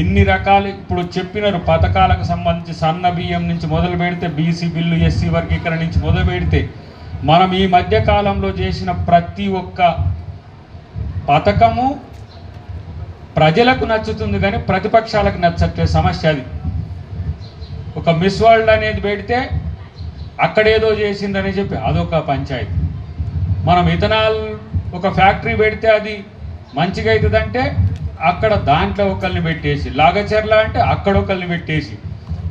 ఇన్ని రకాలు ఇప్పుడు చెప్పినారు. పథకాలకు సంబంధించి సన్న బియ్యం నుంచి మొదలు పెడితే బీసీ బిల్లు ఎస్సీ వర్గీకరణ నుంచి మొదలు పెడితే మనం ఈ మధ్య కాలంలో చేసిన ప్రతి ఒక్క పథకము ప్రజలకు నచ్చుతుంది కానీ ప్రతిపక్షాలకు నచ్చట్లే సమస్య అది. ఒక మిస్ వరల్డ్ అనేది పెడితే అక్కడేదో చేసిందని చెప్పి అదొక పంచాయతీ. మనం ఇథనాల్ ఒక ఫ్యాక్టరీ పెడితే అది మంచిగా అవుతుందంటే అక్కడ దాంట్లో ఒకరిని పెట్టేసి లాగచర్ల అంటే అక్కడ ఒకరిని పెట్టేసి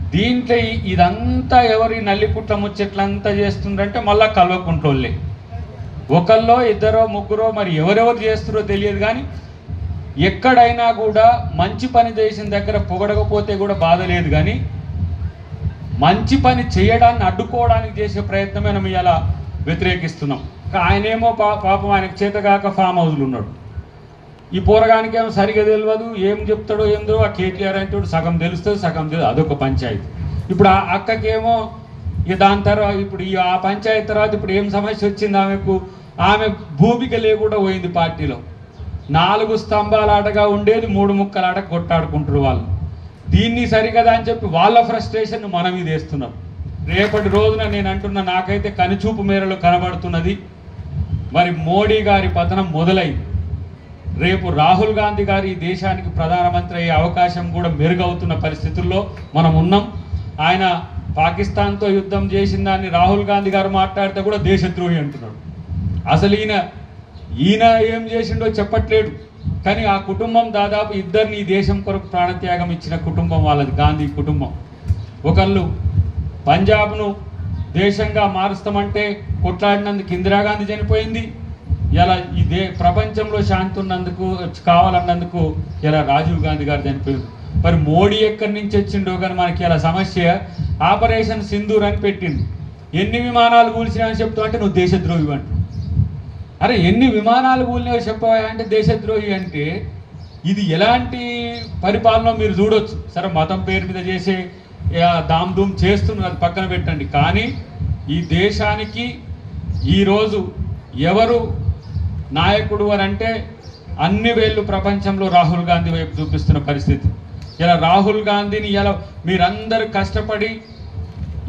దీంట్లో ఇదంతా ఎవరి నల్లిపుట్ల ముచ్చట్లంతా చేస్తుందంటే మళ్ళా కల్వకుంట్రోళ్ళే ఒకళ్ళో ఇద్దరో ముగ్గురో మరి ఎవరెవరు చేస్తారో తెలియదు కానీ ఎక్కడైనా కూడా మంచి పని చేసిన దగ్గర పొగడకపోతే కూడా బాధ లేదు కానీ మంచి పని చేయడాన్ని అడ్డుకోవడానికి చేసే ప్రయత్నమే మనం ఇలా వ్యతిరేకిస్తున్నాం. ఆయనేమో పాపం ఆయనకు చేతగాక ఫామ్ హౌస్లు ఉన్నాడు. ఈ పోరగానికేమో సరిగా తెలియదు ఏం చెప్తాడో ఏందో ఆ కేటీఆర్ అంటే సగం తెలుస్తుంది సగం తెలియదు అదొక పంచాయతీ. ఇప్పుడు ఆ అక్కకేమో ఇక దాని తర్వాత ఇప్పుడు ఈ ఆ పంచాయతీ తర్వాత ఇప్పుడు ఏం సమస్య వచ్చింది ఆమెకు? ఆమె భూమిక లేకుండా పోయింది పార్టీలో. నాలుగు స్తంభాల ఆటగా ఉండేది మూడు ముక్కల ఆట కొట్టాడుకుంటారు వాళ్ళు. దీన్ని సరికదా అని చెప్పి వాళ్ళ ఫ్రస్ట్రేషన్ మనం ఇది వేస్తున్నాం. రేపటి రోజున నేను అంటున్న నాకైతే కనుచూపు మేరలో కనబడుతున్నది మరి మోడీ గారి పతనం మొదలైంది. రేపు రాహుల్ గాంధీ గారి ఈ దేశానికి ప్రధానమంత్రి అయ్యే అవకాశం కూడా మెరుగవుతున్న పరిస్థితుల్లో మనం ఉన్నాం. ఆయన పాకిస్తాన్తో యుద్ధం చేసిన దాన్ని రాహుల్ గాంధీ గారు మాట్లాడితే కూడా దేశద్రోహి అంటున్నాడు. అసలు ఈయన ఈయన ఏం చేసిండో చెప్పట్లేడు. కానీ ఆ కుటుంబం దాదాపు ఇద్దరిని ఈ దేశం కొరకు ప్రాణత్యాగం ఇచ్చిన కుటుంబం వాళ్ళది గాంధీ కుటుంబం. ఒకళ్ళు పంజాబ్ను దేశంగా మారుస్తామంటే కొట్లాడినందుకు ఇందిరాగాంధీ చనిపోయింది. ఇలా ఈ దే ప్రపంచంలో శాంతి ఉన్నందుకు కావాలన్నందుకు ఇలా రాజీవ్ గాంధీ గారు చనిపోయింది మరి మోడీ ఎక్కడి నుంచి వచ్చిండో కానీ మనకి ఇలా సమస్య ఆపరేషన్ సింధూర్ అని పెట్టింది. ఎన్ని విమానాలు కూల్చినా అని చెప్తావు అంటే నువ్వు దేశద్రోహి అంటు. అరే ఎన్ని విమానాలు కూలినాయో చెప్పవా అంటే దేశద్రోహి అంటే ఇది ఎలాంటి పరిపాలన మీరు చూడొచ్చు. సరే మతం పేరు మీద చేసే దామ్ధూమ్ దామ్ దూమ్ చేస్తున్నారు అది పక్కన పెట్టండి. కానీ ఈ దేశానికి ఈరోజు ఎవరు నాయకుడు అని అంటే అన్ని వేళ్ళు ప్రపంచంలో రాహుల్ గాంధీ వైపు చూపిస్తున్న పరిస్థితి. ఇలా రాహుల్ గాంధీని ఇలా మీరందరూ కష్టపడి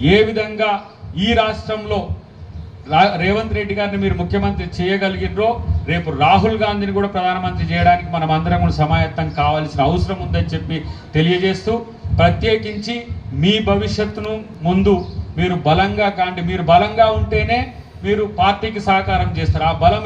ఏ విధంగా ఈ రాష్ట్రంలో రా- రేవంత్ రెడ్డి గారిని మీరు ముఖ్యమంత్రి చేయగలిగినరో రేపు రాహుల్ గాంధీని కూడా ప్రధానమంత్రి చేయడానికి మనం అందరం కూడా సమాయత్తం కావాల్సిన అవసరం ఉందని చెప్పి తెలియజేస్తూ ప్రత్యేకించి మీ భవిష్యత్తును ముందు మీరు బలంగా కాండి. మీరు బలంగా ఉంటేనే మీరు పార్టీకి సహకారం చేస్తారు. ఆ బలం